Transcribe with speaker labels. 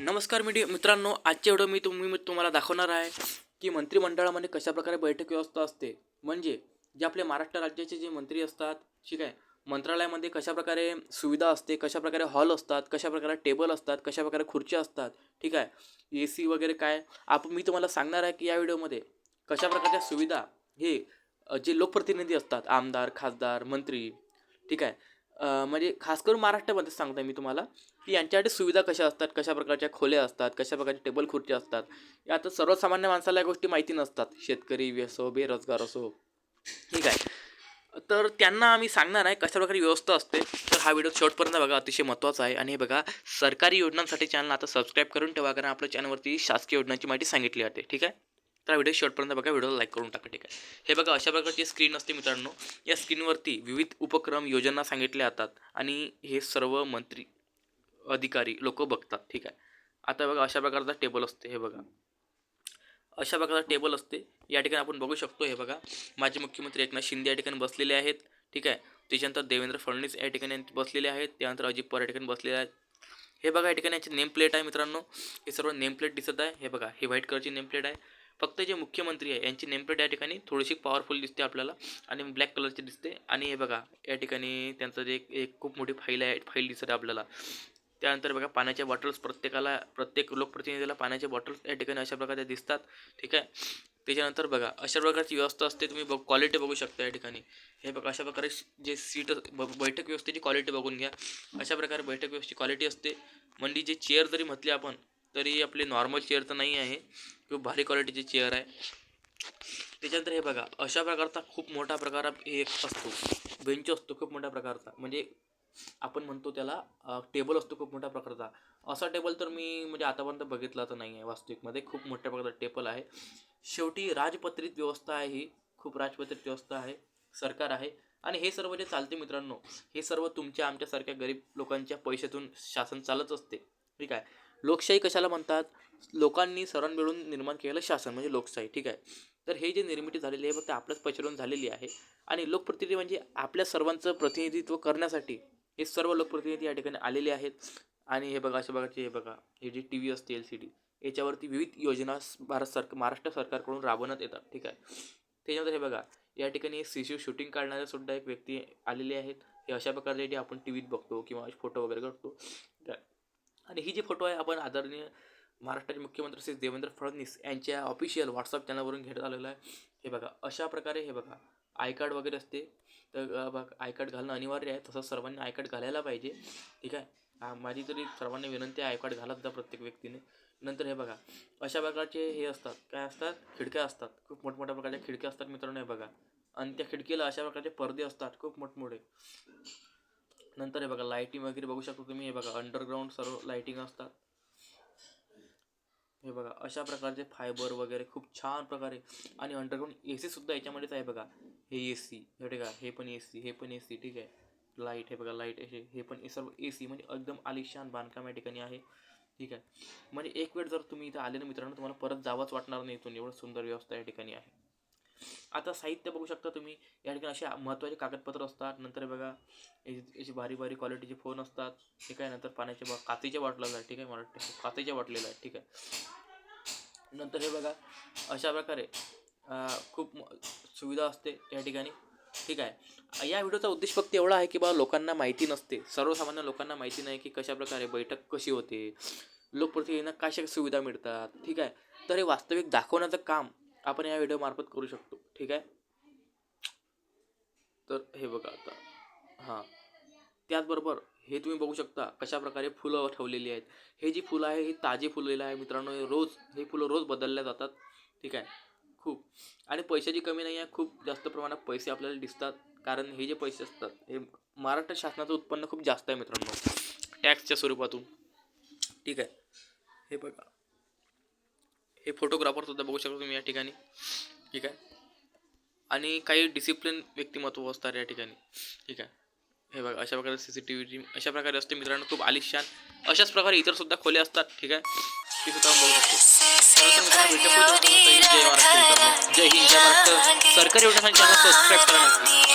Speaker 1: नमस्कार मीडिया मित्रांनो आजच्या व्हिडिओ मी तुम्ही तुम्हाला दाखवणार आहे की मंत्रिमंडळामध्ये कशाप्रकारे बैठक व्यवस्था असते. म्हणजे जे आपले महाराष्ट्र राज्याचे जे मंत्री असतात ठीक आहे मंत्रालयामध्ये कशाप्रकारे सुविधा असते कशाप्रकारे हॉल असतात कशाप्रकारे टेबल असतात कशाप्रकारे खुर्च्या असतात ठीक आहे ए सी वगैरे काय आपण मी तुम्हाला सांगणार आहे की या व्हिडिओमध्ये कशाप्रकारच्या सुविधा हे जे लोकप्रतिनिधी असतात आमदार खासदार मंत्री ठीक आहे म्हणजे खास करून महाराष्ट्रामध्ये सांगतो मी तुम्हाला की यांच्यासाठी सुविधा कशा असतात कशा प्रकारच्या खोल्या असतात कशा प्रकारच्या टेबल खुर्च्या असतात या आता सर्वसामान्य माणसाला या गोष्टी माहिती नसतात. शेतकरी असो बेरोजगार असो. ठीक आहे. तर त्यांना आम्ही सांगणार आहे कशा प्रकारे व्यवस्था असते. तर हा व्हिडिओ शेवटपर्यंत बघा अतिशय महत्त्वाचा आहे. आणि हे बघा सरकारी योजनांसाठी चॅनल आता सबस्क्राईब करून ठेवा कारण आपल्या चॅनलवरती शासकीय योजनांची माहिती सांगितली जाते. ठीक आहे? तर व्हिडिओ शेवटपर्यंत बघा व्हिडिओला लाईक करून टाका ठीक आहे? हे बघा अशा प्रकारची स्क्रीन असते मित्रांनो. या स्क्रीनवरती विविध उपक्रम योजना सांगितल्या जातात आणि हे सर्व मंत्री अधिकारी लोक बघतात ठीक आहे? आता बघा अशा प्रकारचा टेबल असते हे बघा. अशा प्रकारचा टेबल असते. या ठिकाणी आपण बघू शकतो हे बघा. माजी मुख्यमंत्री एकनाथ शिंदे या ठिकाणी बसलेले आहेत ठीक आहे? त्याच्यानंतर देवेंद्र फडणवीस या ठिकाणी बसलेले आहेत. त्यानंतर अजित पवार या ठिकाणी बसलेले आहेत. हे बघा या ठिकाणी याची नेम प्लेट आहे मित्रांनो. हे सर्व नेम प्लेट दिसत आहे. हे बघा हे व्हाईट कलरची नेम प्लेट आहे. फक्त जे मुख्यमंत्री आहे यांची नेमप्लेट या ठिकाणी थोडीशी पॉवरफुल दिसते आपल्याला आणि ब्लॅक कलरची दिसते. आणि हे बघा या ठिकाणी त्यांचं जे एक- एक खूप मोठी फाईल आहे फाईल दिसत आहे आपल्याला. त्यानंतर बघा पाण्याच्या बॉटल्स प्रत्येकाला प्रत्येक लोकप्रतिनिधीला पाण्याचे बॉटल्स या ठिकाणी अशा प्रकारे दिसतात. ठीक आहे? त्याच्यानंतर बघा अशा प्रकारची व्यवस्था असते तुम्ही बघ क्वालिटी बघू शकता या ठिकाणी. हे बघा अशा प्रकारे जे सीट ब- बैठक व्यवस्थेची क्वालिटी बघून घ्या. अशा प्रकारे बैठक व्यवस्थेची क्वालिटी असते. म्हणजे जे चेअर जरी म्हटली आपण तरी आपले नॉर्मल चेअर तर नाही आहे. खूप भारी क्वालिटीची चेअर आहे. त्याच्यानंतर हे बघा अशा प्रकारचा खूप मोठा प्रकार एक असतो. बेंच असतो खूप मोठ्या प्रकारचा. म्हणजे आपण म्हणतो त्याला टेबल असतो खूप मोठ्या प्रकारचा. असा टेबल तर मी म्हणजे आतापर्यंत बघितला तर नाही आहे वास्तविकमध्ये. खूप मोठ्या प्रकारचा टेबल आहे. शेवटी राजपत्रित व्यवस्था आहे ही. खूप राजपत्रित व्यवस्था आहे. सरकार आहे. आणि हे सर्व जे चालते मित्रांनो हे सर्व तुमच्या आमच्यासारख्या गरीब लोकांच्या पैशातून शासन चालत असते. ठीक आहे. लोकशाही कशाला म्हणतात? लोकांनी सर्वांनी मिळून निर्माण केलेलं शासन म्हणजे लोकशाही. ठीक आहे? तर हे जे निर्मिती झालेली आहे फक्त आपल्याच पैशावरून झालेली आहे. आणि लोकप्रतिनिधी म्हणजे आपल्या सर्वांचं प्रतिनिधित्व करण्यासाठी हे सर्व लोकप्रतिनिधी या ठिकाणी आलेले आहेत. आणि हे बघा अशा प्रकारचे हे बघा हे जी टी व्ही असते एल सी डी याच्यावरती विविध योजना भारत सरकार महाराष्ट्र सरकारकडून राबवण्यात येतात. ठीक आहे? त्याच्यानंतर हे बघा या ठिकाणी सी सी शूटिंग काढणाऱ्या सुद्धा एक व्यक्ती आलेले आहेत. हे अशा प्रकारे जे आपण टी व्हीत बघतो किंवा फोटो वगैरे करतो आणि ही जी फोटो आहे आपण आदरणीय महाराष्ट्राचे मुख्यमंत्री श्री देवेंद्र फडणवीस यांच्या ऑफिशियल व्हॉट्सअप चॅनलवरून घेण्यात आलेलं आहे. हे बघा अशा प्रकारे हे बघा आय कार्ड वगैरे असते. तर बघ आय कार्ड घालणं अनिवार्य आहे. तसंच सर्वांनी आय कार्ड घालायला पाहिजे. ठीक आहे? माझी तरी सर्वांनी विनंती आहे आय कार्ड घालत जा प्रत्येक व्यक्तीने. नंतर हे बघा अशा प्रकारचे हे असतात. काय असतात? खिडक्या असतात. खूप मोठमोठ्या प्रकारच्या खिडक्या असतात मित्रांनो हे बघा. आणि त्या खिडकीला अशा प्रकारचे पडदे असतात खूप मोठमोठे. नंतर हे बघा लाईटिंग वगैरे बघू शकता तुम्ही. हे बघा अंडरग्राऊंड सर्व लाईटिंग असतात. हे बघा अशा प्रकारचे फायबर वगैरे खूप छान प्रकारे. आणि अंडरग्राऊंड ए सुद्धा याच्यामध्येच आहे बघा. हे ए सी हे आहे हे पण ए सी हे पण ए सी ठीक आहे. लाइट हे बघा लाइट हे हे पण हे सर्व ए सी म्हणजे एकदम आलिशान बांधकाम या ठिकाणी आहे. ठीक आहे. म्हणजे एक वेळ जर तुम्ही इथं आले ना मित्रांनो तुम्हाला परत जावंच वाटणार नाही इथून. एवढं सुंदर व्यवस्था या ठिकाणी आहे. आता साहित्य बघू शकता तुम्ही. या ठिकाणी असे महत्त्वाचे कागदपत्र असतात. नंतर बघा याची याची भारी भारी क्वालिटीचे फोन असतात. ठीक आहे नंतर पाण्याच्या बा काचेच्या बाटल्या आहेत ठीक आहे मला वाटतं काचेच्या बाटलेलं आहेत. ठीक आहे. नंतर हे बघा अशा प्रकारे खूप म- सुविधा असते या ठिकाणी. ठीक आहे. या व्हिडिओचा उद्देश फक्त एवढा आहे की बा लोकांना माहिती नसते. सर्वसामान्य लोकांना माहिती नाही की कशाप्रकारे बैठक कशी होते. लोकप्रतिनिधींना कशा सुविधा मिळतात. ठीक आहे. तर हे वास्तविक दाखवण्याचं काम आपण या व्हिडिओमार्फत करू शकतो. ठीक आहे? तर हे बघा आता. हां. त्याचबरोबर हे तुम्ही बघू शकता कशा प्रकारे फुलं ठेवलेली आहेत. हे जी फुलं आहे ही ताजी फुललेलं आहे मित्रांनो. हे रोज हे फुलं रोज बदलल्या जातात. ठीक आहे? खूप. आणि पैशाची कमी नाही आहे. खूप जास्त प्रमाणात पैसे आपल्याला दिसतात. कारण हे जे पैसे असतात हे महाराष्ट्र शासनाचं उत्पन्न खूप जास्त आहे मित्रांनो. टॅक्सच्या स्वरूपातून. ठीक आहे? हे बघा. हे फोटोग्राफर सुद्धा बघू शकता तुम्ही या ठिकाणी. ठीक आहे? आणि काही डिसिप्लिन व्यक्तिमत्व असतात या ठिकाणी. ठीक आहे? हे बघा अशा प्रकारे सी सी टी व्ही अशा प्रकारे असते मित्रांनो खूप आलिशान. अशाच प्रकारे इतर सुद्धा खोले असतात ठीक आहे? ती सुद्धा बघू शकतो. जय हिंद जय महाराष्ट्र सरकारी योजना सबस्क्राईब करा